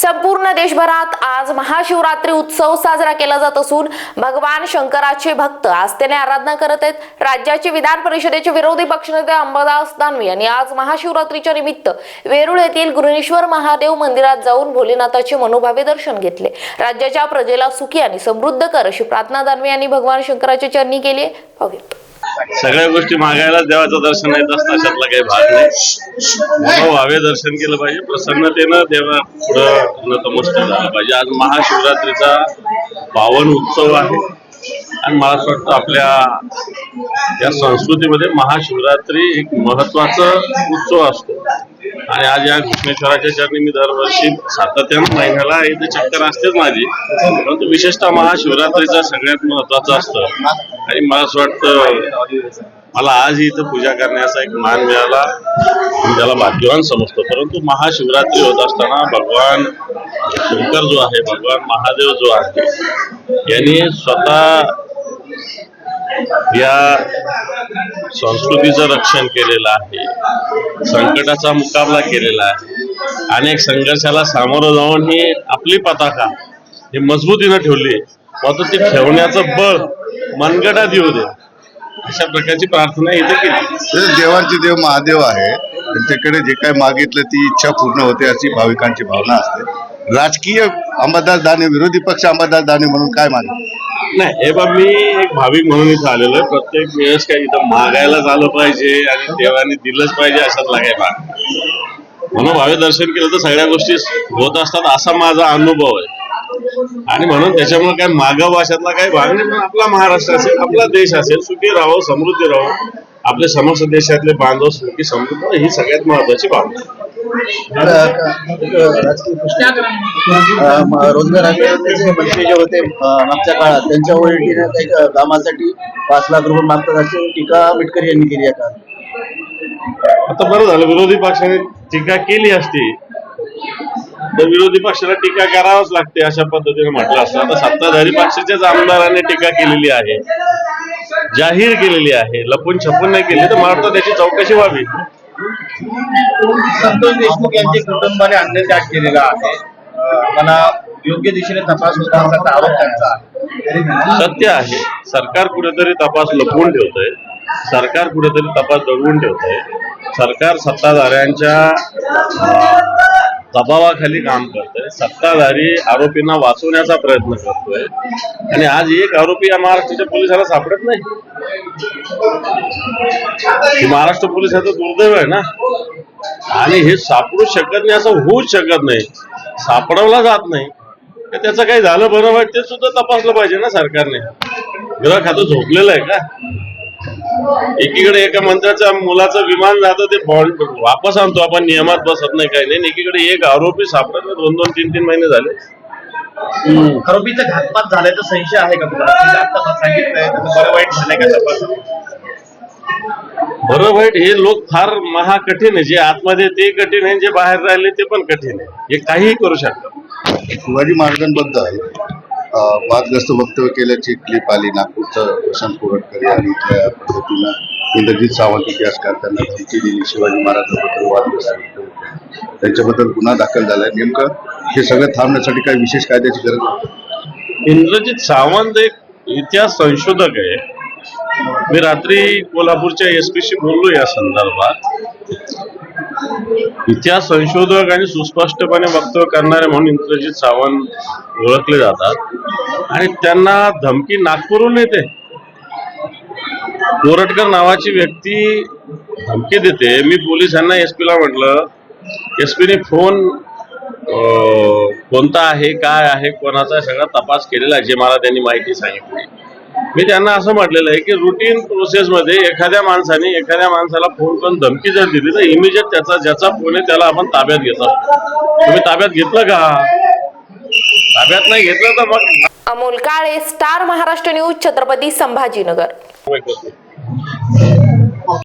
संपूर्ण देशभरात आज महाशिवरात्री उत्सव साजरा केला जात असून भगवान शंकराचे भक्त आस्थेने आराधना करत आहेत. राज्याचे विधान परिषदेचे विरोधी पक्षनेते अंबादास दानवे यांनी आज महाशिवरात्रीच्या निमित्त वेरूळ येथील गृणेश्वर महादेव मंदिरात जाऊन भोलेनाथाचे मनोभावे दर्शन घेतले. राज्याच्या प्रजेला सुखी आणि समृद्ध कर अशी प्रार्थना दानवे यांनी भगवान शंकराच्या चरणी केली आहे. पाहूयात. सगळ्या गोष्टी मागायला देवाचं दर्शन येत असतं अशातला काही भाग नाही. व्हावे दर्शन केलं पाहिजे. प्रसन्नतेनं देवा पुढं नतमस्त झालं पाहिजे. आज महाशिवरात्रीचा पावन उत्सव आहे. आणि मला असं वाटतं आपल्या या संस्कृतीमध्ये महाशिवरात्री एक महत्त्वाचा उत्सव असतो. आणि आज या घृष्णेश्वराच्या चरणी मी दरवर्षी सातत्यानं महिन्याला इथे चक्कर असतेच माझी. परंतु विशेषतः महाशिवरात्रीचा सगळ्यात महत्वाचं असतं. आणि मला असं वाटतं मला आज इथं पूजा करण्याचा एक मान मिळाला. त्याला भाग्यवान समजतो. परंतु महाशिवरात्री होत असताना भगवान शंकर जो आहे भगवान महादेव जो आहे यांनी स्वतः या संस्कृतीचं रक्षण केलेलं आहे संकटाचा मुकाबला केलेला आहे. अनेक संघर्षाला सामोरं जाऊन ही आपली पताका ही मजबूतीनं ठेवली आहे. मात्र ती ठेवण्याचं बळ मनगटात येऊ दे. अशा प्रकारची प्रार्थना इथे केली. देवांचे देव महादेव आहे त्यांच्याकडे जे काय मागितलं ती इच्छा पूर्ण होते अशी भाविकांची भावना असते. राजकीय अंबादास दाने विरोधी पक्ष अंबादास दाने म्हणून काय मागे नाही हे बाब मी एक भाविक म्हणून इथं आलेलो आहे. प्रत्येक वेळेस काय इथं मागायला झालं पाहिजे आणि देवाने दिलंच पाहिजे अशातला काही भाग. म्हणून भावे दर्शन केलं तर सगळ्या गोष्टी होत असतात असा माझा अनुभव आहे. आणि म्हणून त्याच्यामुळे काय मागावं अशातला काही भाग नाही पण आपला महाराष्ट्र असेल आपला देश असेल सुखी राहो समृद्धी राहो. आपले समस्त देशातले बांधव सुखी समृद्ध ही सगळ्यात महत्वाची भावना आहे. रोजगार मंत्री जे होते मागच्या काळात त्यांच्या ओळखीने काही कामासाठी पाच लाख रुपये मागतात अशी टीका मिटकरी यांनी केली आहे का आता बरं झालं विरोधी पक्षाने टीका केली असती. तर विरोधी पक्षाला टीका करावाच लागते अशा पद्धतीने म्हटलं असतं. आता सत्ताधारी पक्षाच्याच आमदारांनी टीका केलेली आहे. जाहीर केलेली आहे. लपून छपून नाही केली तर मला त्याची चौकशी व्हावी. संतोष देशमुख यांच्या कुटुंबाने अन्नत्याग केलेला आहे. मला योग्य दिशेने तपास होता असा आरोप त्यांचा आहे. सत्य आहे. सरकार कुठेतरी तपास लपवून ठेवतंय. सरकार कुठेतरी तपास दडवून ठेवतंय. सरकार सत्ताधाऱ्यांच्या दबावाखाली काम करतोय. सत्ताधारी आरोपींना वाचवण्याचा प्रयत्न करतोय. आणि आज एक आरोपी या महाराष्ट्राच्या पोलिसाला सापडत नाही. महाराष्ट्र पोलिसाचं दुर्दैव आहे ना? आणि हे सापडू शकत नाही असं होऊच शकत नाही. सापडवला जात नाही. तर त्याचं काही झालं बरं वाईट ते सुद्धा तपासलं पाहिजे ना सरकारने. गृह खातं झोपलेलं आहे का? एकीकडे एका मंत्र्याच्या मुलाचं विमान जातं ते बॉन्ड वापस आणतो आपण नियमात बसत नाही काही नाही. एकीकडे एक आरोपी सापडत दोन दोन तीन तीन महिने झाले. आरोपीचा घातपात झाल्याचा संशय आहे का तुम्हाला सांगितलंय बरं वाईट झालंय का तपास बरं वाईट हे लोक फार महाकठीण आहे. जे आतमध्ये ते कठीण आहे जे बाहेर राहिले ते पण कठीण आहे. हे काहीही करू शकतात. शिवाजी महाराजांबद्दल वादग्रस्त वक्तव्य केल्याची क्लिप आली. नागपूरचं वसंत कोरटकर आणि त्या पद्धतीनं इंद्रजित सावंत इतिहासकार त्यांना धमकी दिली. शिवाजी महाराजांबद्दल वादग्रस्त वक्तव्य त्यांच्याबद्दल गुन्हा दाखल झालाय. नेमकं हे सगळं थांबण्यासाठी काही विशेष कायद्याची गरज आहे? इंद्रजित सावंत एक इतिहास संशोधक आहे. मी रात्री कोल्हापूरच्या एस शी बोललो या संदर्भात. इतिहास संशोधक आणि सुस्पष्टपणे वक्तव्य करणारे म्हणून इंद्रजित सावंत ओळखले जातात. आणि त्यांना धमकी नागपूरहून येते. कोरटकर नावाची व्यक्ती धमकी देते. मी पोलिसांना एस ला म्हटलं एस ने फोन कोणता आहे काय आहे कोणाचा सगळा तपास केलेला आहे जे मला त्यांनी माहिती सांगितली. मी त्यांना असं म्हटलेलं आहे की रुटीन प्रोसेसमध्ये एखाद्या माणसाने एखाद्या माणसाला फोन करून धमकी जर दिली तर इमिजिएट त्याचा ज्याचा फोन आहे त्याला आपण ताब्यात घेतो. तुम्ही ताब्यात घेतलं का? ताब्यात नाही घेतलं तर मग अमोल काळे स्टार महाराष्ट्र न्यूज छत्रपती संभाजीनगर.